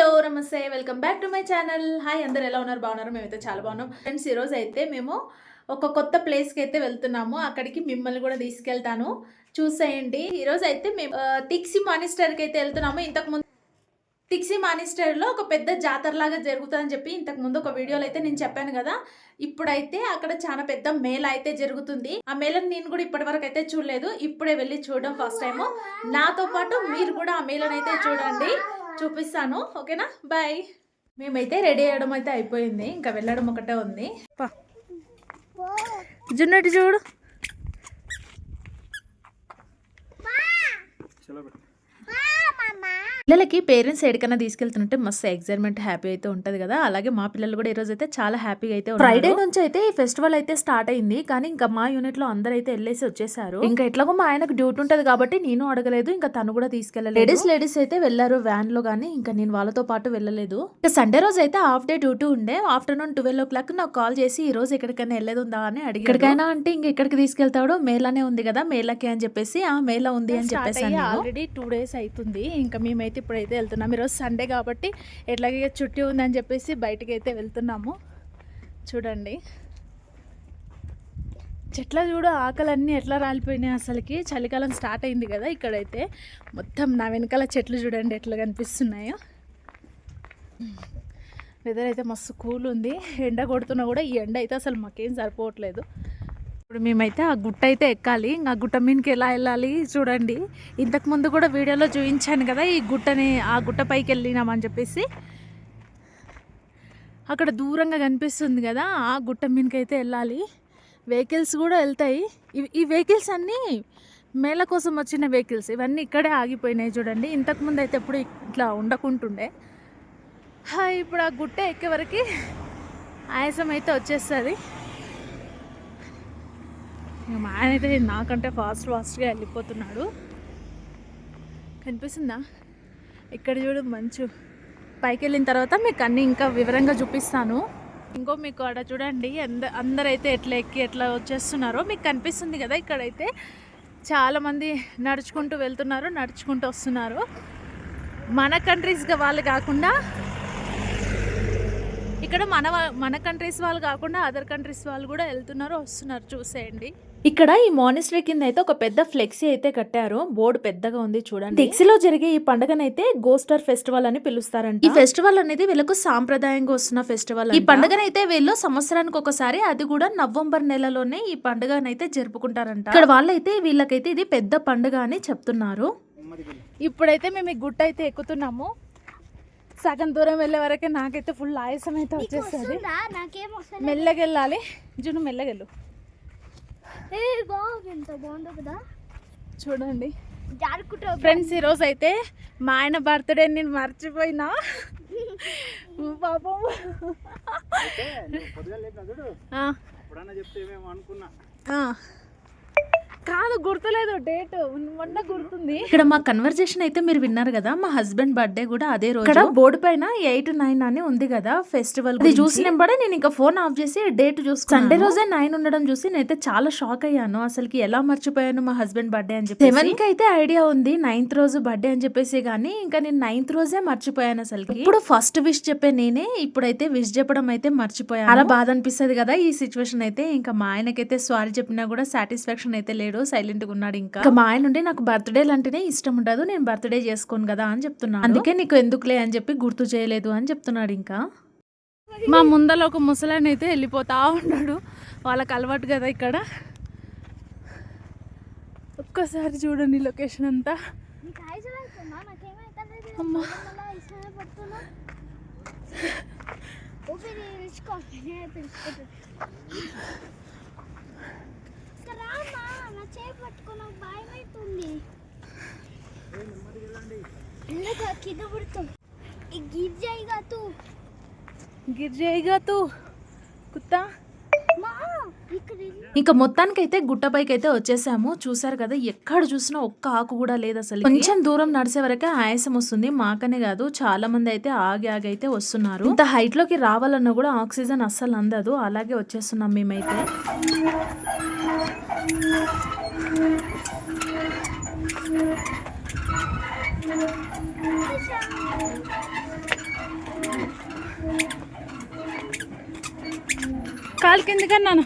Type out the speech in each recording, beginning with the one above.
Hello నమస్తే welcome back to my channel. Hi అందరు ఎలా ఉన్నారు? బాగున్నారు? మేమైతే చాలా బాగున్నాం. ఫ్రెండ్స్ ఈరోజు అయితే మేము ఒక కొత్త ప్లేస్కి అయితే వెళ్తున్నాము. అక్కడికి మిమ్మల్ని కూడా తీసుకెళ్తాను. చూసేయండి. ఈరోజు అయితే మేము తిక్సి మానిస్టర్కి అయితే వెళ్తున్నాము. ఇంతకు ముందు తిక్సి మానిస్టర్లో ఒక పెద్ద జాతరలాగా జరుగుతుందని చెప్పి ఇంతకు ముందు ఒక వీడియోలో అయితే నేను చెప్పాను కదా. ఇప్పుడైతే అక్కడ చాలా పెద్ద మేళ అయితే జరుగుతుంది. ఆ మేళను నేను కూడా ఇప్పటి వరకు అయితే చూడలేదు. ఇప్పుడే వెళ్ళి చూడడం ఫస్ట్ టైం నాతో పాటు మీరు కూడా ఆ మేళను అయితే చూడండి. చూపిస్తాను ఓకేనా? బాయ్ మేమైతే రెడీ అయ్యడం అయితే అయిపోయింది ఇంకా వెళ్ళడం ఒకటే ఉంది. పా. జున్నటి చూడు. పిల్లలకి పేరెంట్స్ ఎక్కడికైనా తీసుకెళ్తుంటే మస్తు ఎక్సైట్మెంట్ హ్యాపీ అయితే ఉంటది కదా. అలాగే మా పిల్లలు కూడా ఈ రోజు అయితే చాలా హ్యాపీగా అయితే ఫ్రైడే నుంచి అయితే ఈ ఫెస్టివల్ అయితే స్టార్ట్ అయింది. కానీ ఇంకా మా యూనిట్లో అందరూ అయితే వెళ్ళేసి వచ్చేసారు. ఇంకా ఎట్లాగో మా ఆయనకు డ్యూటీ ఉంటది కాబట్టి నేను అడగలేదు. ఇంకా తను కూడా తీసుకెళ్ళలేదు. లేడీస్ లేడీస్ అయితే వెళ్ళారు వ్యాన్లో కానీ ఇంకా నేను వాళ్ళతో పాటు వెళ్ళలేదు. ఇంకా సండే రోజు అయితే హాఫ్ డే డ్యూటీ ఉండే. ఆఫ్టర్నూన్ ట్వెల్వ్ ఓ క్లాక్ నాకు కాల్ చేసి ఈ రోజు ఎక్కడికైనా వెళ్ళేది ఉందా అని అడిగి ఎక్కడికైనా అంటే ఇంక ఎక్కడికి తీసుకెళ్తాడో మేలానే ఉంది కదా మేళకి అని చెప్పేసి ఆ మేళ ఉంది అని చెప్పేసి ఆల్రెడీ టూ డేస్ అవుతుంది ఇంకా మేమైతే ఇప్పుడైతే వెళ్తున్నాం. ఈరోజు సండే కాబట్టి ఎట్లాగే చుట్టి ఉందని చెప్పేసి బయటకి అయితే వెళ్తున్నాము. చూడండి. చెట్ల చూడు ఆకలన్నీ ఎట్లా రాలిపోయినాయి అసలుకి. చలికాలం స్టార్ట్ అయింది కదా ఇక్కడైతే. మొత్తం నా వెనకాల చెట్లు చూడండి ఎట్లా కనిపిస్తున్నాయో. వెదర్ అయితే మస్తు కూల్ ఉంది. ఎండ కొడుతున్నా కూడా ఈ ఎండ అయితే అసలు మాకేం సరిపోవట్లేదు. ఇప్పుడు మేమైతే ఆ గుట్ట అయితే ఎక్కాలి. ఇంకా గుట్ట మీదకి ఎలా వెళ్ళాలి చూడండి. ఇంతకు ముందు కూడా వీడియోలో చూపించాను కదా ఈ గుట్టని ఆ గుట్ట పైకి వెళ్ళినామని చెప్పేసి. అక్కడ దూరంగా కనిపిస్తుంది కదా ఆ గుట్ట మీదకి అయితే వెళ్ళాలి. వెహికల్స్ కూడా వెళ్తాయి. ఈ వెహికల్స్ అన్నీ మేళ కోసం వచ్చిన వెహికల్స్. ఇవన్నీ ఇక్కడే ఆగిపోయినాయి చూడండి. ఇంతకుముందు అయితే ఎప్పుడు ఇట్లా ఉండకుంటుండే. ఇప్పుడు ఆ గుట్ట ఎక్కే వరకు ఆయాసం అయితే వచ్చేస్తుంది. ఇక మా ఆయన అయితే నాకంటే ఫాస్ట్ ఫాస్ట్గా వెళ్ళిపోతున్నాడు. కనిపిస్తుందా? ఇక్కడ చూడు మంచు. పైకి వెళ్ళిన తర్వాత మీకు అన్నీ ఇంకా వివరంగా చూపిస్తాను. ఇంకో మీకు అక్కడ చూడండి అంద అందరైతే ఎట్లా ఎక్కి ఎట్లా వచ్చేస్తున్నారో మీకు కనిపిస్తుంది కదా ఇక్కడైతే. చాలామంది నడుచుకుంటూ వెళ్తున్నారు నడుచుకుంటూ వస్తున్నారు. మన కంట్రీస్గా వాళ్ళు కాకుండా ఇక్కడ మన మన కంట్రీస్ వాళ్ళు కాకుండా అదర్ కంట్రీస్ వాళ్ళు కూడా వెళ్తున్నారు వస్తున్నారు. చూసేయండి. ఇక్కడ ఈ మానిస్టరీ కింద అయితే ఒక పెద్ద ఫ్లెక్సీ అయితే కట్టారు. బోర్డు పెద్దగా ఉంది చూడండి. టెక్సీలో జరిగే ఈ పండుగనైతే గోస్టర్ ఫెస్టివల్ అని పిలుస్తారంట. ఈ ఫెస్టివల్ అనేది వీళ్ళకు సాంప్రదాయంగా వస్తున్న ఫెస్టివల్ ఈ పండుగనైతే వీళ్ళు సంవత్సరానికి ఒకసారి అది కూడా నవంబర్ నెలలోనే ఈ పండుగనైతే జరుపుకుంటారంట. ఇక్కడ వాళ్ళైతే వీళ్ళకైతే ఇది పెద్ద పండుగ అని చెప్తున్నారు. ఇప్పుడైతే మేము ఈ గుట్ట అయితే ఎక్కుతున్నాము. సగం దూరం వెళ్ళే వరకే నాకైతే ఫుల్ ఆయాసం అయితే వచ్చేస్తుంది. వస్తుందా? నాకేం వస్తుంది మెల్లగా వెళ్ళాలి జును మెల్లగా వెళ్ళు ఏ బాగుంది. ఎంత బాగుందో కదా. చూడండి. ఫ్రెండ్స్ ఈరోజు అయితే మా ఆయన బర్త్డే నేను మర్చిపోయినా. పాపం. చెప్తే అనుకున్నా. ఆ. కాదు గుర్తులేదు. డేట్ మొన్న గుర్తుంది. ఇక్కడ మా కన్వర్జేషన్ అయితే మీరు విన్నారు కదా మా హస్బెండ్ బర్త్డే కూడా అదే రోజు. ఇక్కడ బోర్డు పైన ఎయిట్ నైన్ అని ఉంది కదా ఫెస్టివల్ ఇది చూసినప్పుడే నేను ఇంకా ఫోన్ ఆఫ్ చేసి డేట్ చూసి సండే రోజే నైన్ ఉండడం చూసి నేనైతే చాలా షాక్ అయ్యాను. అసలుకి ఎలా మర్చిపోయాను మా హస్బెండ్ బర్త్డే అని చెప్పి సెవెన్కి అయితే ఐడియా ఉంది నైన్త్ రోజు బర్త్డే అని చెప్పేసి గానీ ఇంకా నేను నైన్త్ రోజే మర్చిపోయాను అసలుకి. ఇప్పుడు ఫస్ట్ విష్ చెప్పే నేనే ఇప్పుడైతే విష్ చెప్పడం అయితే మర్చిపోయాను. అలా బాధ అనిపిస్తుంది కదా ఈ సిచ్యువేషన్ అయితే. ఇంకా మా ఆయనకైతే సారీ చెప్పినా కూడా సాటిస్ఫాక్షన్ అయితే లేడు. సైలెంట్గా ఉన్నాడు ఇంకా. మా ఆయన ఉంటే నాకు బర్త్డే అంటేనే ఇష్టం ఉండదు నేను బర్త్డే చేసుకోను కదా అని చెప్తున్నాను అందుకే నీకు ఎందుకులే అని చెప్పి గుర్తు చేయలేదు అని చెప్తున్నాడు ఇంకా. మా ముందర ఒక ముసలాయన అయితే వెళ్ళిపోతా ఉన్నాడు. వాళ్ళకి అలవాటు కదా ఇక్కడ. ఒక్కసారి చూడండి లొకేషన్ అంతా. అమ్మా. ఊపిరి పీల్చుకో నేనే పీల్చుకుంటా ఇంకా మొత్తానికైతే గుట్టపైకి అయితే వచ్చేసాము. చూసారు కదా ఎక్కడ చూసినా ఒక్క ఆకు కూడా లేదు అసలు కొంచెం దూరం నడిచే వరకే ఆయాసం వస్తుంది. మాకనే కాదు చాలా మంది అయితే ఆగి ఆగి అయితే వస్తున్నారు. ఇంత హైట్లోకి రావాలన్నా కూడా ఆక్సిజన్ అస్సలు అందదు. అలాగే వచ్చేస్తున్నాం మేమైతే. కాలు కిందకన్నాను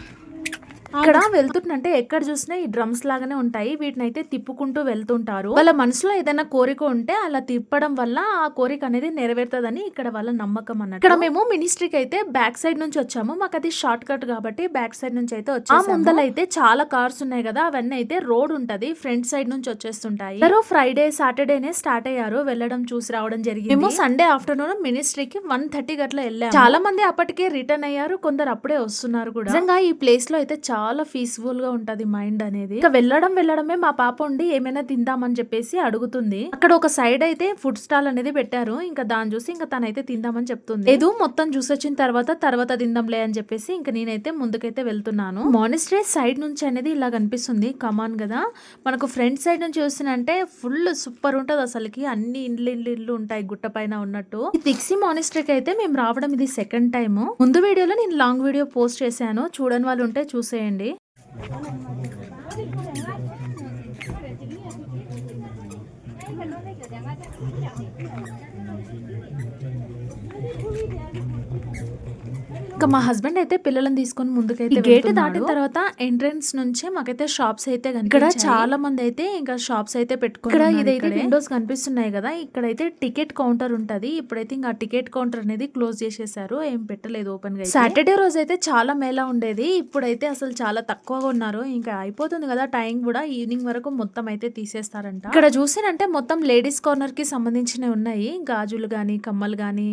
ఇక్కడ వెళ్తుంటే ఎక్కడ చూసినా ఈ డ్రమ్స్ లాగానే ఉంటాయి. వీటిని అయితే తిప్పుకుంటూ వెళ్తుంటారు. వాళ్ళ మనసులో ఏదైనా కోరిక ఉంటే అలా తిప్పడం వల్ల ఆ కోరిక అనేది నెరవేరుతుందని ఇక్కడ వాళ్ళ నమ్మకం అన్నట్టు. ఇక్కడ మేము మినిస్ట్రీకి అయితే బ్యాక్ సైడ్ నుంచి వచ్చాము. మాకు అది షార్ట్ కట్ కాబట్టి బ్యాక్ సైడ్ నుంచి అయితే వచ్చాము ఆ అయితే చాలా కార్స్ ఉన్నాయి కదా అవన్నీ అయితే రోడ్ ఉంటది. ఫ్రంట్ సైడ్ నుంచి వచ్చేస్తుంటాయి. అందరూ ఫ్రైడే సాటర్డేనే స్టార్ట్ అయ్యారు. వెళ్ళడం చూసి రావడం జరిగింది. మేము సండే ఆఫ్టర్నూన్ మినిస్ట్రీకి వన్ థర్టీ గట్ల వెళ్ళాము. చాలా మంది అప్పటికే రిటర్న్ అయ్యారు. కొందరు అప్పుడే వస్తున్నారు కూడా. నిజంగా ఈ ప్లేస్లో అయితే చాలా పీస్ఫుల్గా ఉంటది మైండ్ అనేది. ఇక వెళ్ళడం వెళ్ళడమే మా పాప ఉండి ఏమైనా తిందామని చెప్పేసి అడుగుతుంది. అక్కడ ఒక సైడ్ అయితే ఫుడ్ స్టాల్ అనేది పెట్టారు. ఇంకా దాన్ని చూసి ఇంకా తనైతే తిందామని చెప్తుంది. ఏదో మొత్తం చూసి వచ్చిన తర్వాత తర్వాత తిందాంలే అని చెప్పేసి ఇంకా నేనైతే ముందుకైతే వెళ్తున్నాను. మానిస్ట్రీ సైడ్ నుంచి అనేది ఇలా కనిపిస్తుంది. కమాన్ కదా. మనకు ఫ్రంట్ సైడ్ నుంచి చూసినంటే ఫుల్ సూపర్ ఉంటది అసలుకి. అన్ని ఇండ్లు ఇండ్లు ఇల్లు ఉంటాయి గుట్ట పైన ఉన్నట్టు. ఈ తిక్సీ మానిస్ట్రీకి అయితే మేము రావడం ఇది సెకండ్ టైం ముందు వీడియోలో నేను లాంగ్ వీడియో పోస్ట్ చేశాను. చూడని వాళ్ళు ఉంటే చూసేయండి. అండి ఇంకా మా హస్బెండ్ అయితే పిల్లలను తీసుకొని ముందుకైతే గేట్ దాటిన తర్వాత ఎంట్రన్స్ నుంచి మాకైతే షాప్స్ అయితే ఇక్కడ చాలా మంది అయితే ఇంకా షాప్స్ అయితే పెట్టుకుని ఇక్కడ ఇదైతే విండోస్ కనిపిస్తున్నాయి కదా ఇక్కడైతే టికెట్ కౌంటర్ ఉంటది. ఇప్పుడైతే ఇంకా టికెట్ కౌంటర్ అనేది క్లోజ్ చేసేసారు. ఏం పెట్టలేదు ఓపెన్గా సాటర్డే రోజు అయితే చాలా మేళా ఉండేది. ఇప్పుడైతే అసలు చాలా తక్కువగా ఉన్నారు. ఇంకా అయిపోతుంది కదా టైం కూడా. ఈవినింగ్ వరకు మొత్తం అయితే తీసేస్తారంట. ఇక్కడ చూసినంటే మొత్తం లేడీస్ కార్నర్కి సంబంధించినవి ఉన్నాయి. గాజులు గాని కమ్మలు గాని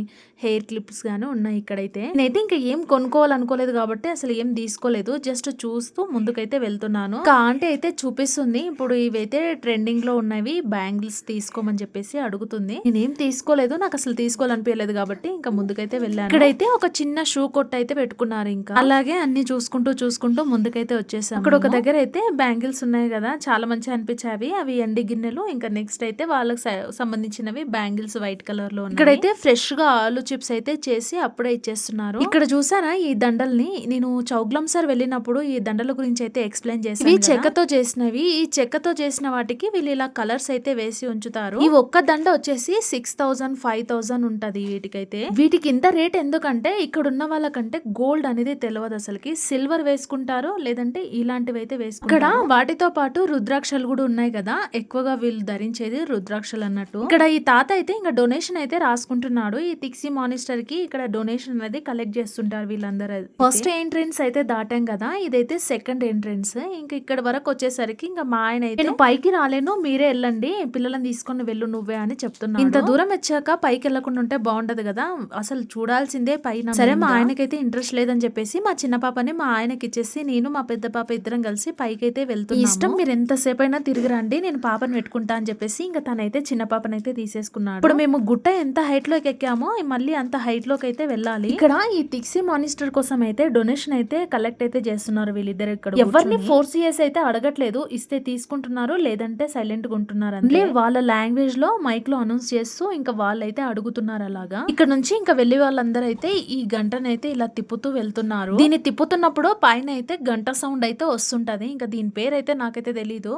హెయిర్ క్లిప్స్ గాని ఉన్నాయి ఇక్కడైతే. నేనైతే ఇంకా ఏం కొనుక్కోవాలనుకోలేదు కాబట్టి అసలు ఏం తీసుకోలేదు. జస్ట్ చూస్తూ ముందుకైతే వెళ్తున్నాను. ఇంకా ఆంటీ అయితే చూపిస్తుంది. ఇప్పుడు ఇవైతే ట్రెండింగ్లో ఉన్నవి బ్యాంగిల్స్ తీసుకోమని చెప్పేసి అడుగుతుంది. నేనేం తీసుకోలేదు. నాకు అసలు తీసుకోవాలనిపించలేదు కాబట్టి ఇంకా ముందుకైతే వెళ్ళాను. ఇక్కడైతే ఒక చిన్న షూ కొట్టు అయితే పెట్టుకున్నారు ఇంకా. అలాగే అన్ని చూసుకుంటూ చూసుకుంటూ ముందుకైతే వచ్చేసాం అక్కడ ఒక దగ్గర అయితే బ్యాంగిల్స్ ఉన్నాయి కదా. చాలా మంచిగా అనిపించాయి. అవి ఎండి గిన్నెలు. ఇంకా నెక్స్ట్ అయితే వాళ్ళకి సంబంధించినవి బ్యాంగిల్స్ వైట్ కలర్లో ఇక్కడైతే ఫ్రెష్గా ఆలు చిప్స్ అయితే చేసి అప్పుడే ఇచ్చేస్తున్నారు. ఇక్కడ చూసారా ఈ దండల్ని? నేను చౌగ్లం సార్ వెళ్ళినప్పుడు ఈ దండల గురించి అయితే ఎక్స్ప్లెయిన్ చేశాను ఇవి చెక్కతో చేసినవి. ఈ చెక్కతో చేసిన వాటికి వీళ్ళు ఇలా కలర్స్ అయితే వేసి ఉంచుతారు. ఈ ఒక్క దండ వచ్చేసి సిక్స్ థౌసండ్ ఫైవ్ థౌసండ్ ఉంటది వీటికైతే. వీటికి ఇంత రేట్ ఎందుకంటే ఇక్కడ ఉన్న వాళ్ళకంటే గోల్డ్ అనేది తెలియదు అసలుకి. సిల్వర్ వేసుకుంటారు లేదంటే ఇలాంటివి అయితే వేసుకుంటారు. ఇక్కడ వాటితో పాటు రుద్రాక్షలు కూడా ఉన్నాయి కదా. ఎక్కువగా వీళ్ళు ధరించేది రుద్రాక్షలు అన్నట్టు. ఇక్కడ ఈ తాత అయితే ఇంకా డొనేషన్ అయితే రాసుకుంటున్నాడు. ఈ తిక్సీ మానిస్టర్కి ఇక్కడ డొనేషన్ అనేది కలెక్ట్ చేస్తుంటారు వీళ్ళందరూ ఫస్ట్ ఎంట్రెన్స్ అయితే దాటాం కదా ఇదైతే సెకండ్ ఎంట్రెన్స్ ఇంకా ఇక్కడ వరకు వచ్చేసరికి ఇంకా మా ఆయన అయితే నేను పైకి రాలేను మీరే వెళ్ళండి పిల్లలను తీసుకొని వెళ్ళు నువ్వే అని చెప్తున్నాను ఇంత దూరం వచ్చాక పైకి వెళ్ళకుండా ఉంటే బాగుంటది కదా అసలు చూడాల్సిందే పైన సరే మా ఆయనకైతే ఇంట్రెస్ట్ లేదని చెప్పేసి మా చిన్న పాపని మా ఆయనకి ఇచ్చేసి నేను మా పెద్ద పాప ఇద్దరం కలిసి పైకి అయితే వెళ్తున్నాము. ఇష్టం మీరు ఎంతసేపు అయినా తిరిగి రండి నేను పాపని పెట్టుకుంటా అని చెప్పేసి ఇంకా తనైతే చిన్న పాపని అయితే తీసేసుకున్నాడు. ఇప్పుడు మేము గుట్ట ఎంత హైట్లోకి ఎక్కామో మళ్ళీ అంత హైట్లోకి అయితే వెళ్ళాలి. ఇక్కడ ఈ తిక్సీ మానిస్టర్ కోసం అయితే డొనేషన్ అయితే కలెక్ట్ అయితే చేస్తున్నారు వీళ్ళిద్దరు ఇక్కడ ఎవరిని ఫోర్స్ చేసి అయితే అడగట్లేదు. ఇస్తే తీసుకుంటున్నారు లేదంటే సైలెంట్గా ఉంటున్నారు అంటే వాళ్ళ లాంగ్వేజ్లో మైక్లో అనౌన్స్ చేస్తూ ఇంకా వాళ్ళైతే అడుగుతున్నారు అలాగా. ఇక్కడ నుంచి ఇంకా వెళ్ళి వాళ్ళందరూ అయితే ఈ గంటనైతే ఇలా తిప్పుతూ వెళ్తున్నారు. దీన్ని తిప్పుతున్నప్పుడు పైన అయితే గంట సౌండ్ అయితే వస్తుంటది. ఇంకా దీని పేరు అయితే నాకైతే తెలీదు.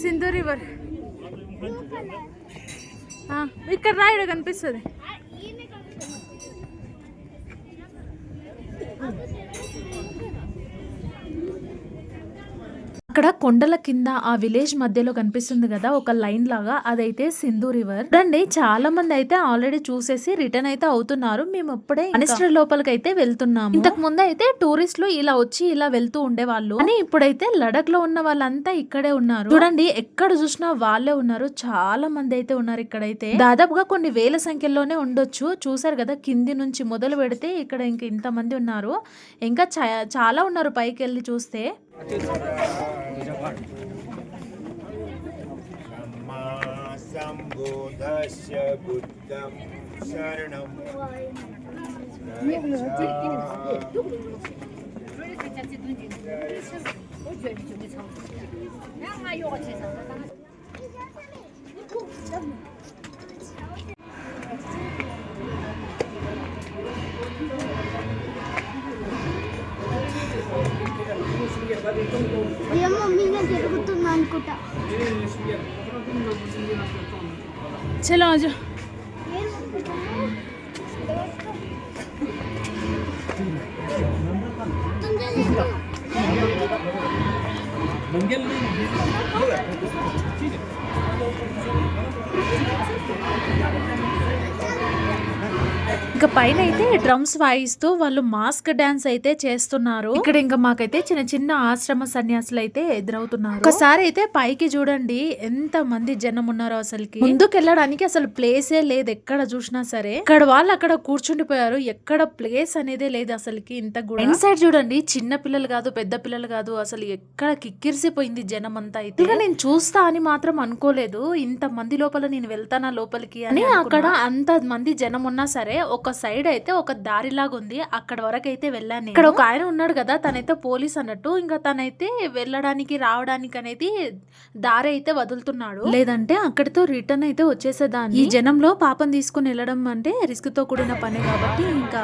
సింధు రివర్ ఇక్కడ రాయడు కనిపిస్తుంది అక్కడ కొండల కింద ఆ విలేజ్ మధ్యలో కనిపిస్తుంది కదా ఒక లైన్ లాగా. అదైతే సింధు రివర్. చూడండి చాలా మంది అయితే ఆల్రెడీ చూసేసి రిటర్న్ అయితే అవుతున్నారు. మేము ఇప్పుడే మినిస్టర్ లోపలికి అయితే వెళ్తున్నాము. ఇంతకు ముందు అయితే టూరిస్టులు ఇలా వచ్చి ఇలా వెళ్తూ ఉండేవాళ్ళు. కానీ ఇప్పుడైతే లడక్లో ఉన్న వాళ్ళంతా ఇక్కడే ఉన్నారు. చూడండి ఎక్కడ చూసినా వాళ్ళే ఉన్నారు. చాలా మంది అయితే ఉన్నారు ఇక్కడైతే. దాదాపుగా కొన్ని వేల సంఖ్యలోనే ఉండొచ్చు. చూసారు కదా కింది నుంచి మొదలు పెడితే ఇక్కడ ఇంకా ఇంత మంది ఉన్నారు. ఇంకా చాలా ఉన్నారు పైకి వెళ్ళి చూస్తే. सम्बोधस्य बुद्धं शरणं ఏమో మీద జరుగుతుంది అనుకుంటా చలో ఆజా ఇంకా పైన అయితే డ్రమ్స్ వాయిస్తూ వాళ్ళు మాస్క్ డాన్స్ అయితే చేస్తున్నారు. ఇక్కడ ఇంకా మాకైతే చిన్న చిన్న ఆశ్రమ సన్యాసులు అయితే ఎదురవుతున్నారు. ఒకసారి అయితే పైకి చూడండి ఎంత మంది జనం ఉన్నారో అసలుకి. ముందుకు వెళ్ళడానికి అసలు ప్లేసే లేదు ఎక్కడ చూసినా సరే. ఇక్కడ వాళ్ళు అక్కడ కూర్చుండిపోయారు ఎక్కడ ప్లేస్ అనేదే లేదు అసలుకి ఇంత కూడా. సైడ్ చూడండి చిన్న పిల్లలు కాదు పెద్ద పిల్లలు కాదు అసలు ఎక్కడ కిక్కిరిసిపోయింది జనం అంతా అయితే. ఇక నేను చూస్తా అని మాత్రం అనుకోలేదు ఇంత మంది లోపల నేను వెళ్తానా లోపలికి అని అక్కడ అంత మంది జనం ఉన్నా సరే ఒక సైడ్ అయితే ఒక దారిలాగా ఉంది. అక్కడ వరకు అయితే వెళ్ళాను. ఇక్కడ ఒక ఆయన ఉన్నాడు కదా తనైతే పోలీస్ అన్నట్టు. ఇంకా తనైతే వెళ్ళడానికి రావడానికి అనేది దారి అయితే వదులుతున్నాడు. లేదంటే అక్కడితో రిటర్న్ అయితే వచ్చేసేదాన్ని. ఈ జనంలో పాపం తీసుకుని వెళ్ళడం అంటే రిస్క్తో కూడిన పని కాబట్టి ఇంకా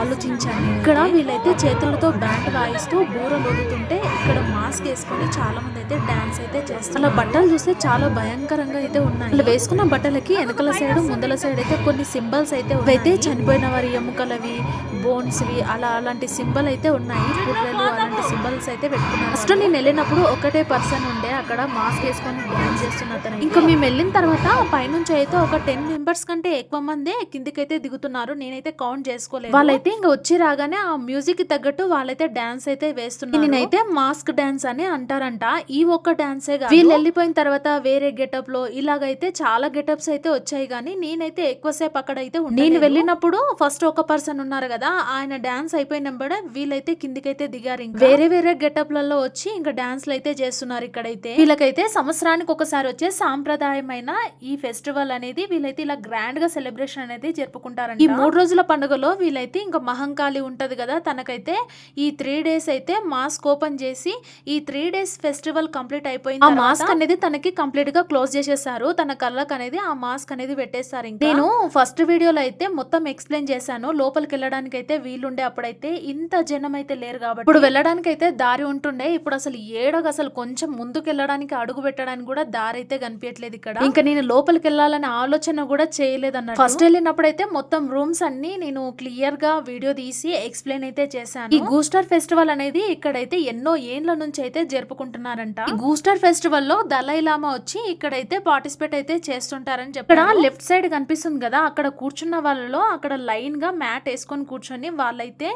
ఆలోచించాను ఇక్కడ వీళ్ళైతే చేతులతో బ్యాండ్ వాయిస్తూ బూరలు ఊదుతుంటే ఇక్కడ మాస్క్ వేసుకొని చాలా మంది అయితే డాన్స్ అయితే చేస్తారు. అలా బట్టలు చూస్తే చాలా భయంకరంగా అయితే ఉన్నాయి. వేసుకున్న బట్టలకి వెనకల సైడ్ ముందల సైడ్ అయితే కొన్ని సింబల్స్ అయితే. అయితే చనిపోయిన వారి ఎముకలవి బోన్స్ వి అలా అలాంటి సింబల్ అయితే ఉన్నాయి. పుర్రెలు అలాంటి సింబల్స్ అయితే పెట్టుకున్నారు. ఫస్ట్ నేను వెళ్ళినప్పుడు ఒకటే పర్సన్ ఉండే. అక్కడ మాస్క్ వేసుకొని డ్యాన్స్ చేస్తున్న అతను ఇంకా మేము వెళ్ళిన తర్వాత పైనుంచి అయితే ఒక టెన్ మెంబర్స్ కంటే ఎక్కువ మందే కిందికైతే దిగుతున్నారు. నేనైతే కౌంట్ చేసుకోలేదు. వాళ్ళైతే ఇంకా వచ్చి రాగానే ఆ మ్యూజిక్ తగ్గట్టు వాళ్ళైతే డాన్స్ అయితే వేస్తున్నారు. నేనైతే మాస్క్ డాన్స్ అని అంటారంట. ఈ ఒక్క డాన్సే కాదు. వీళ్ళు వెళ్ళిపోయిన తర్వాత వేరే గెటప్లో ఇలాగైతే చాలా గెటప్స్ అయితే వచ్చాయి. కానీ నేనైతే ఎక్కువసేపు అక్కడ అయితే నేను వెళ్ళినప్పుడు ఫస్ట్ ఒక పర్సన్ ఉన్నారు కదా ఆయన డాన్స్ అయిపోయినప్పుడు వీళ్ళైతే కిందికైతే దిగారు ఇంకా. వేరే వేరే గెటప్లలో వచ్చి ఇంకా డాన్స్లు అయితే చేస్తున్నారు ఇక్కడైతే. వీళ్ళకైతే సంవత్సరానికి ఒకసారి వచ్చే సాంప్రదాయమైన ఈ ఫెస్టివల్ అనేది వీళ్ళైతే ఇలా గ్రాండ్గా సెలబ్రేషన్ అనేది జరుపుకుంటారంట. ఈ మూడు రోజుల పండుగలో వీళ్ళైతే ఇంకా మహంకాళి ఉంటది కదా తనకైతే ఈ త్రీ డేస్ అయితే మాస్క్ ఓపెన్ చేసి ఈ త్రీ డేస్ ఫెస్టివల్ కంప్లీట్ అయిపోయింది ఆ మాస్క్ అనేది తనకి కంప్లీట్గా క్లోజ్ చేసేసారు. తన కళ్ళకి అనేది ఆ మాస్క్ అనేది పెట్టేస్తారు ఇంకా. నేను ఫస్ట్ వీడియోలో అయితే మొత్తం ఎక్స్ప్లెయిన్ చేశాను. లోపలికి వెళ్ళడానికి అయితే వీలుండే అప్పుడైతే ఇంత జనం అయితే లేరు కాబట్టి. ఇప్పుడు వెళ్ళడానికి అయితే దారి ఉంటుండే. ఇప్పుడు అసలు ఏడోగా అసలు కొంచెం ముందుకు వెళ్ళడానికి అడుగు పెట్టడానికి కూడా దారి అయితే కనిపించట్లేదు ఇక్కడ. ఇంకా నేను లోపలికి వెళ్ళాలనే ఆలోచన కూడా చేయలేదు అన్నట్టు ఫస్ట్ వెళ్ళినప్పుడు అయితే మొత్తం రూమ్స్ అన్ని నేను క్లియర్గా వీడియో తీసి ఎక్స్ప్లెయిన్ అయితే చేశాను. ఈ గూస్టర్ ఫెస్టివల్ అనేది ఇక్కడైతే ఎన్నో ఏండ్ల నుంచి అయితే జరుపుకుంటున్నారంట. ఈ గూస్టర్ ఫెస్టివల్లో దలై లామా వచ్చి ఇక్కడైతే పార్టిసిపేట్ అయితే చేస్తుంటారని చెప్పి ఇక్కడ లెఫ్ట్ సైడ్ కనిపిస్తుంది కదా అక్కడ కూర్చున్న వాళ్ళలో అక్కడ లైన్గా మ్యాట్ వేసుకొని కూర్చొని వాళ్ళైతే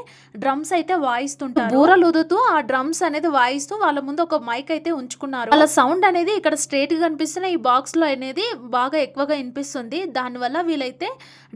డ్రమ్స్ అయితే వాయిస్తుంటారు. బూరలు ఊదుతూ ఆ డ్రమ్స్ అనేది వాయిస్తూ వాళ్ళ ముందు ఒక మైక్ అయితే ఉంచుకున్నారు. వాళ్ళ సౌండ్ అనేది ఇక్కడ స్ట్రేట్గా కనిపిస్తున్న ఈ బాక్స్లో అనేది బాగా ఎక్కువగా వినిపిస్తుంది. దాని వల్ల వీళ్ళైతే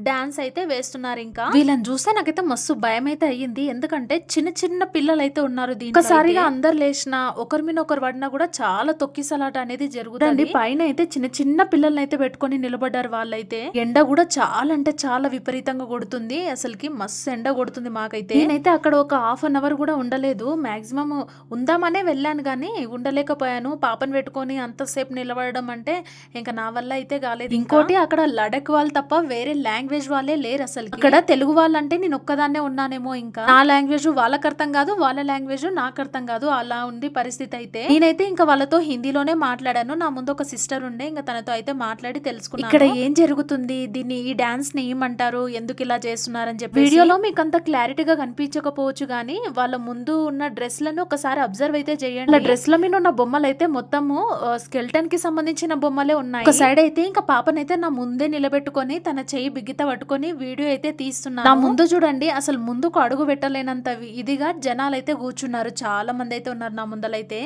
డాన్స్ అయితే వేస్తున్నారు ఇంకా. వీళ్ళని చూస్తే నాకైతే మస్తు భయం అయితే అయ్యింది. ఎందుకంటే చిన్న చిన్న పిల్లలు అయితే ఉన్నారు ఒకసారిగా అందరు లేచిన ఒకరి మీద ఒకరు పడినా కూడా చాలా తొక్కిసలాట అనేది జరుగుతుంది. పైన అయితే చిన్న చిన్న పిల్లల్ని అయితే పెట్టుకొని నిలబడ్డారు వాళ్ళైతే. ఎండ కూడా చాలా అంటే చాలా విపరీతంగా కొడుతుంది. అసలుకి మస్తు ఎండ కొడుతుంది మాకైతే. నేనైతే అక్కడ ఒక హాఫ్ అన్ అవర్ కూడా ఉండలేదు. మాక్సిమం ఉందామనే వెళ్ళాను కానీ ఉండలేకపోయాను. పాపను పెట్టుకొని అంతసేపు నిలబడడం అంటే ఇంకా నా వల్ల అయితే కాలేదు ఇంకోటి అక్కడ లడక్ వాళ్ళు తప్ప వేరే లాంగ్వేజ్ వాళ్ళే లేరు అసలు ఇక్కడ తెలుగు వాళ్ళంటే నేను ఒక్కదాన్నే ఉన్నానేమో ఇంకా. నా లాంగ్వేజ్ వాళ్ళకి అర్థం కాదు వాళ్ళ లాంగ్వేజ్ నాకు అర్థం కాదు అలా ఉంది పరిస్థితి అయితే. నేనైతే ఇంకా వాళ్ళతో హిందీలోనే మాట్లాడాను. నా ముందు ఒక సిస్టర్ ఉండే ఇంకా తనతో అయితే మాట్లాడి తెలుసుకున్నాను. ఇక్కడ ఏం జరుగుతుంది? దీన్ని ఈ డాన్స్ని ఏమంటారు ఎందుకు ఇలా చేస్తున్నారని చెప్పి వీడియోలో మీకు అంత క్లారిటీగా కనిపించకపోవచ్చు కానీ వాళ్ళ ముందు ఉన్న డ్రెస్లను ఒకసారి అబ్జర్వ్ అయితే చేయండి. డ్రెస్ల మీద ఉన్న బొమ్మలు అయితే మొత్తము స్కెల్టన్కి సంబంధించిన బొమ్మలే ఉన్నాయి. ఒక సైడ్ అయితే ఇంకా పాపనైతే నా ముందే నిలబెట్టుకొని తన చెయ్యి అయితే పట్టుకొని వీడియో అయితే తీస్తున్నాను. నా ముందు చూడండి అసలు ముందుకు అడుగు పెట్టలేనంత ఇదిగా జనాలు అయితే కూర్చున్నారు. చాలా మంది అయితే ఉన్నారు నా ముందలైతే.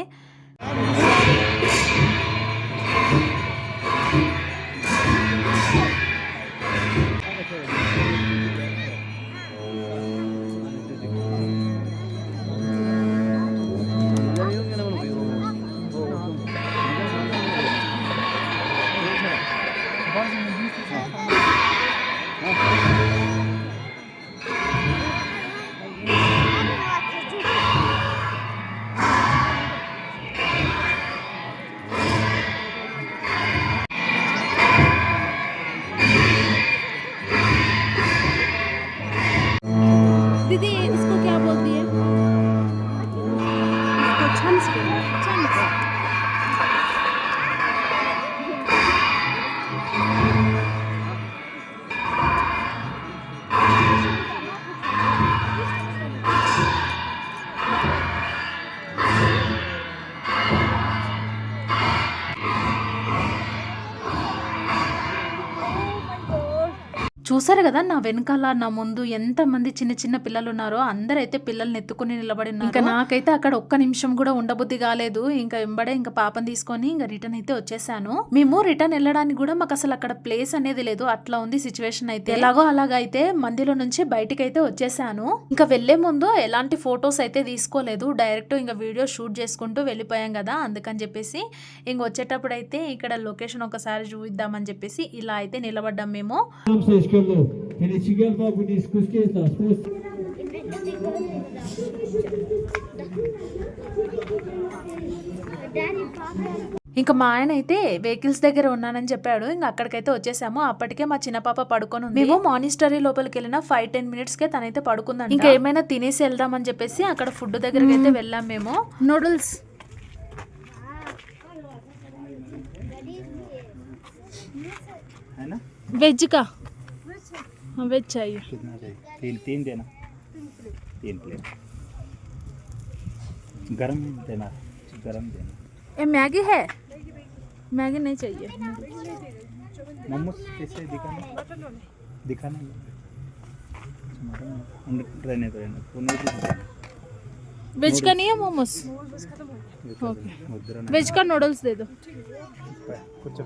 చూసారు కదా నా వెనకాల నా ముందు ఎంత మంది చిన్న చిన్న పిల్లలు ఉన్నారో అందరైతే పిల్లల్ని ఎత్తుకుని నిలబడి ఉన్నారు. ఇంకా నాకైతే అక్కడ ఒక్క నిమిషం కూడా ఉండబుద్ధి కాలేదు. ఇంకా వెంబడే ఇంకా పాపని తీసుకొని ఇంకా రిటర్న్ అయితే వచ్చేసాను. మేము రిటర్న్ వెళ్ళడానికి కూడా మాకు అసలు అక్కడ ప్లేస్ అనేది లేదు. అట్లా ఉంది సిచ్యువేషన్ అయితే. ఎలాగో అలాగైతే మందిలో నుంచి బయటికి అయితే వచ్చేసాను. ఇంకా వెళ్ళే ముందు ఎలాంటి ఫొటోస్ అయితే తీసుకోలేదు. డైరెక్ట్ ఇంకా వీడియో షూట్ చేసుకుంటూ వెళ్ళిపోయాం కదా అందుకని చెప్పేసి ఇంక వచ్చేటప్పుడు అయితే ఇక్కడ లొకేషన్ ఒకసారి చూద్దామని చెప్పేసి ఇలా అయితే నిలబడ్డాం మేము. Școlă. Ele cigal va cu discuție la spus. ఇంకా మా ఆయన అయితే వెహికల్స్ దగ్గర ఉన్నానని చెప్పాడు. ఇంకా అక్కడికైతే వచ్చేసాము. అప్పటికే మా చిన్న పాప పడుకొని ఉంది. మేము మానిస్టరీ లోపలికి వెళ్ళిన ఫైవ్ టెన్ మినిట్స్ కే తనైతే పడుకుందండి ఇంకా ఏమైనా తినేసి వెళ్దామని చెప్పేసి అక్కడ ఫుడ్ దగ్గరికి అయితే వెళ్ళాం మేము. నూడిల్స్ है ना వెజ్ కా? हाँ वेज चाहिए। कितना चाहिए? तीन तीन देना। तीन प्लेट गरम देना गरम देना। ये मैगी है? मैगी नहीं चाहिए। मोमोज कैसे दिखाना? दिखाना रहने दो रहने वेज का नहीं है मोमोस ओके वेज का नूडल्स दे दो। कुछ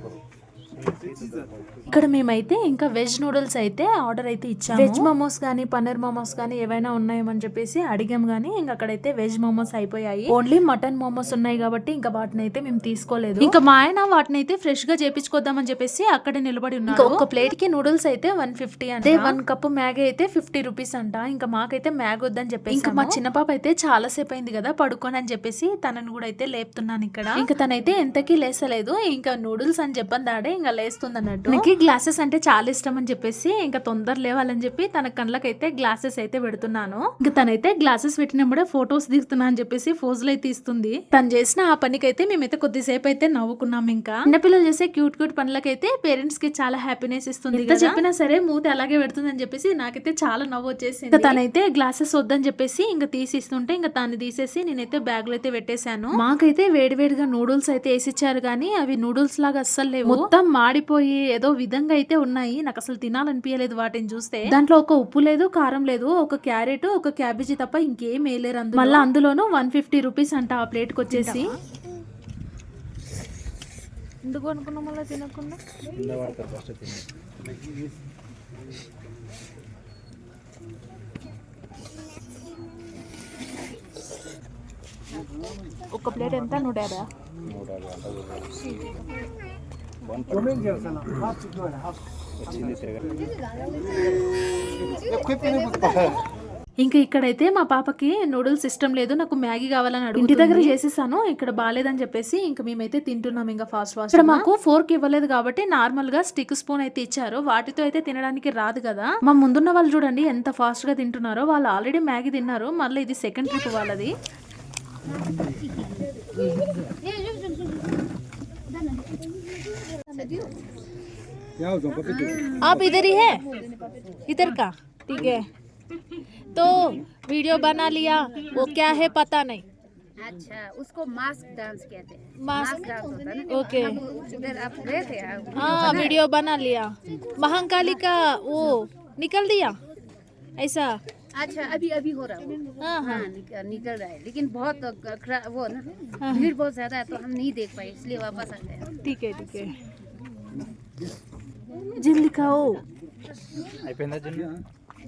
ఇక్కడ మేమైతే ఇంకా వెజ్ నూడిల్స్ అయితే ఆర్డర్ అయితే ఇచ్చాము. వెజ్ మోమోస్ కానీ పన్నీర్ మోమోస్ కానీ ఏవైనా ఉన్నాయేమని చెప్పేసి అడిగాం కానీ ఇంకా అక్కడైతే వెజ్ మోమోస్ అయిపోయాయి. ఓన్లీ మటన్ మోమోస్ ఉన్నాయి కాబట్టి ఇంకా వాటిని అయితే మేము తీసుకోలేదు. ఇంకా మా ఆయన వాటిని అయితే ఫ్రెష్గా చేపించుకోద్దామని చెప్పేసి అక్కడే నిలబడి ఉన్నారు. ఒక ప్లేట్కి నూడిల్స్ అయితే వన్ ఫిఫ్టీ అంటే. వన్ కప్ మ్యాగీ అయితే ఫిఫ్టీ రూపీస్ అంట. ఇంకా మాకైతే మ్యాగ్ వద్దని చెప్పేసి ఇంకా మా చిన్న పాప అయితే చాలా సేపు అయింది కదా పడుకోని అని చెప్పేసి తనని కూడా అయితే లేపుతున్నాను ఇక్కడ. ఇంకా తనైతే ఎంతకీ లేసలేదు. ఇంకా నూడిల్స్ అని చెప్పని దాడే ఇంకా లేస్తుంది అన్నట్టు నాకు గ్లాసెస్ అంటే చాలా ఇష్టం అని చెప్పేసి ఇంకా తొందర లేవాలని చెప్పి తన కళ్ళకైతే గ్లాసెస్ అయితే పెడుతున్నాను. ఇంకా తనైతే గ్లాసెస్ పెట్టినప్పుడే ఫొటోస్ తీస్తున్నా అని చెప్పేసి ఫోజులు అయితే ఇస్తుంది. తను చేసిన ఆ పనికైతే మేమైతే కొద్దిసేపు అయితే నవ్వుకున్నాం ఇంకా. చిన్నపిల్లలు చేసే క్యూట్ క్యూట్ పనులకైతే పేరెంట్స్కి చాలా హ్యాపీనెస్ ఇస్తుంది ఎంత చెప్పినా సరే మూతి అలాగే పెడుతుంది అని చెప్పేసి నాకైతే చాలా నవ్వు వచ్చేసింది. ఇంకా తనైతే గ్లాసెస్ వద్దని చెప్పేసి ఇంకా తీసిస్తుంటే ఇంకా దాన్ని తీసేసి నేనైతే బ్యాగ్లో అయితే పెట్టేశాను. మాకైతే వేడివేడిగా నూడిల్స్ అయితే వేసిచ్చారు కానీ అవి నూడిల్స్ లాగా అస్సలు లేవు. మొత్తం మాడిపోయి ఏదో విధంగా అయితే ఉన్నాయి. నాకు అసలు తినాలనిపించలేదు వాటిని చూస్తే. దాంట్లో ఒక ఉప్పు లేదు కారం లేదు ఒక క్యారెట్ ఒక క్యాబేజీ తప్ప ఇంకేం వేయలేరు అందులో. మళ్ళీ అందులోనూ వన్ ఫిఫ్టీ రూపీస్ అంట ఆ ప్లేట్కి వచ్చేసి ఎందుకు అనుకున్నాం మళ్ళీ తినకుండా? ఒక ప్లేట్ ఎంత? నూట యాభై. ఇంకా ఇక్కడైతే మా పాపకి నూడిల్స్ ఇష్టం లేదు నాకు మ్యాగీ కావాలని అడుగు ఇంటి దగ్గర చేసేసాను ఇక్కడ బాగాలేదని చెప్పేసి ఇంకా మేమైతే తింటున్నాం ఇంకా ఫాస్ట్ ఫాస్ట్ ఇక్కడ మాకు ఫోర్క్ ఇవ్వలేదు కాబట్టి నార్మల్గా స్టిక్ స్పూన్ అయితే ఇచ్చారు. వాటితో అయితే తినడానికి రాదు కదా. మా ముందున్న వాళ్ళు చూడండి ఎంత ఫాస్ట్గా తింటున్నారో వాళ్ళు ఆల్రెడీ మ్యాగీ తిన్నారు. మళ్ళీ ఇది సెకండ్ ట్రిప్ వాళ్ళది. आप इधर ही है? इधर का? ठीक है। तो वीडियो बना लिया वो क्या है पता नहीं। अच्छा उसको मास्क डांस कहते हैं। मास्क डांस होता है ना? ओके उधर आप गए थे हाँ वीडियो बना लिया। महाकाली का वो निकल दिया? ऐसा? अच्छा अभी अभी हो रहा है हाँ हाँ। हाँ निकल, निकल रहा है। लेकिन बहुत वो ना भीड़ बहुत ज़्यादा है तो हम नहीं देख पाए इसलिए वापस आ गए। ठीक है ठीक है। జల్ది కావు అయిపోయిందా జున్ను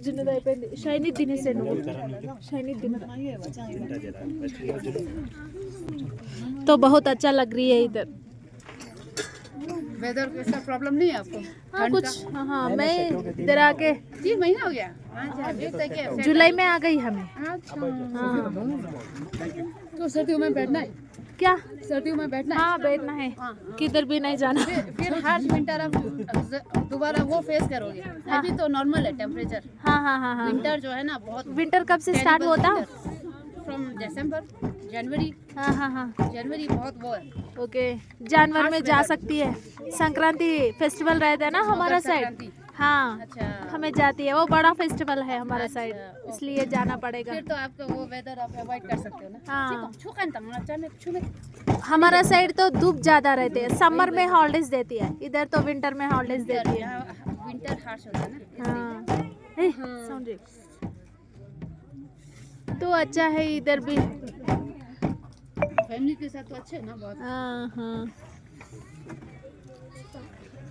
జున్నది అయిపోయింది షైనీ తినేసాను షైనీ తిన తింటా జరా ఫస్ట్ జున్ను तो बहुत अच्छा लग रही है इधर वेदर का प्रॉब्लम नहीं है आपको हाँ कुछ हाँ हाँ मैं इधर आके तीन महीना हो गया अच्छा अभी तक है जुलाई में आ गई हमें अच्छा हाँ तो सर्दियों में बैठना है क्या? सर्दियों में बैठना है। हाँ बैठना है। हाँ। किधर भी नहीं जाना। फिर हार्श विंटर आप दोबारा वो फेस करोगे। अभी तो नॉर्मल है टेम्परेचर हाँ हाँ हाँ हाँ। विंटर जो है ना बहुत विंटर कब से स्टार्ट होता? फ्रॉम दिसंबर जनवरी हाँ हाँ हाँ। जनवरी बहुत वो है। ओके जानवर में जा सकती है। संक्रांति फेस्टिवल रहता है ना हमारा साइड। हाँ अच्छा। हमें जाती है। वो बड़ा फेस्टिवल है हमारा साइड अच्छा, इसलिए जाना पड़ेगा। फिर तो आपका वो वेदर आप अवॉइड कर सकते हो ना। हाँ। है, हमारा साइड तो धूप ज़्यादा रहती है। समर में हॉलीडेज देती है। इधर तो विंटर में हॉलीडेज देती है। विंटर हार्श होता है ना हाँ। it. तो अच्छा है इधर भी। फैमिली के साथ तो अच्छे है ना बहुत। हाँ हाँ।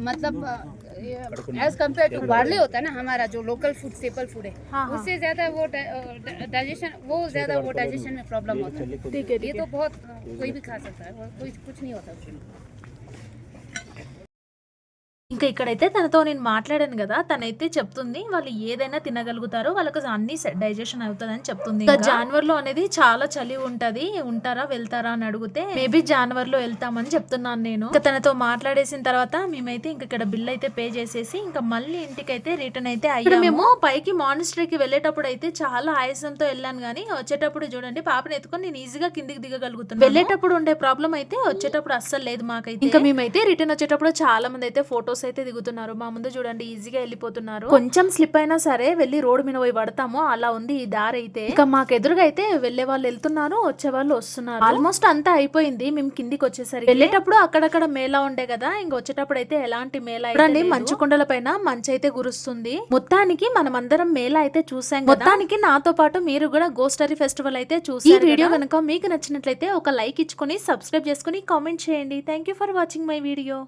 मतलब एज कंपेयर टू बार्ले होता है ना हमारा जो लोकल फ़ूड स्टेपल फ़ूड है हाँ, हाँ। उससे ज़्यादा वो डाइजेशन वो ज़्यादा वो डाइजेशन में प्रॉब्लम होता है। ठीक है ये तो बहुत कोई भी खा सकता है कोई कुछ नहीं होता उसमें। ఇంకా ఇక్కడైతే తనతో నేను మాట్లాడాను కదా తనైతే చెప్తుంది వాళ్ళు ఏదైనా తినగలుగుతారో వాళ్ళకి అన్ని డైజెషన్ అవుతుంది అని చెప్తుంది ఇంకా జాన్వర్లో అనేది చాలా చలి ఉంటది ఉంటారా వెళ్తారా అని అడిగితే మేబీ జాన్వర్లో వెళ్తామని చెప్తున్నాను నేను. ఇంకా తనతో మాట్లాడేసిన తర్వాత మేమైతే ఇంక ఇక్కడ బిల్ అయితే పే చేసేసి ఇంకా మళ్ళీ ఇంటికి అయితే రిటర్న్ అయితే అయ్యాము. మేము పైకి మానిస్టరీకి వెళ్ళేటప్పుడు అయితే చాలా ఆయాసంతో వెళ్ళాను కానీ వచ్చేటప్పుడు చూడండి పాపని ఎత్తుకొని నేను ఈజీగా కిందికి దిగగలుగుతున్నాను. వెళ్ళేటప్పుడు ఉండే ప్రాబ్లం అయితే వచ్చేటప్పుడు అస్సలు లేదు మాకైతే. ఇంకా మేమైతే రిటర్న్ వచ్చేటప్పుడు చాలా మంది అయితే ఫొటోస్ అయితే దిగుతున్నారు. మా ముందు చూడండి ఈజీగా వెళ్ళిపోతున్నారు. కొంచెం స్లిప్ అయినా సరే వెళ్ళి రోడ్ మీద పోయి పడతాము. అలా ఉంది ఈ దారి అయితే. ఇంకా మాకు ఎదురుగా అయితే వెళ్ళే వాళ్ళు వెళ్తున్నారు వచ్చే వాళ్ళు వస్తున్నారు. ఆల్మోస్ట్ అంతా అయిపోయింది. మేము కిందికి వచ్చేసరికి వెళ్ళేటప్పుడు అక్కడక్కడ మేళా ఉండే కదా ఇంక వచ్చేటప్పుడు అయితే ఎలాంటి మేళా చూడండి మంచు కొండల పైన మంచు అయితే గురుస్తుంది మొత్తానికి మనం అందరం మేళా అయితే చూసాం. మొత్తానికి నాతో పాటు మీరు కూడా గోస్టరీ ఫెస్టివల్ అయితే చూసి ఈ వీడియో కనుక మీకు నచ్చినట్లయితే ఒక లైక్ ఇచ్చుకొని సబ్స్క్రైబ్ చేసుకుని కామెంట్ చేయండి. Thank you for watching my video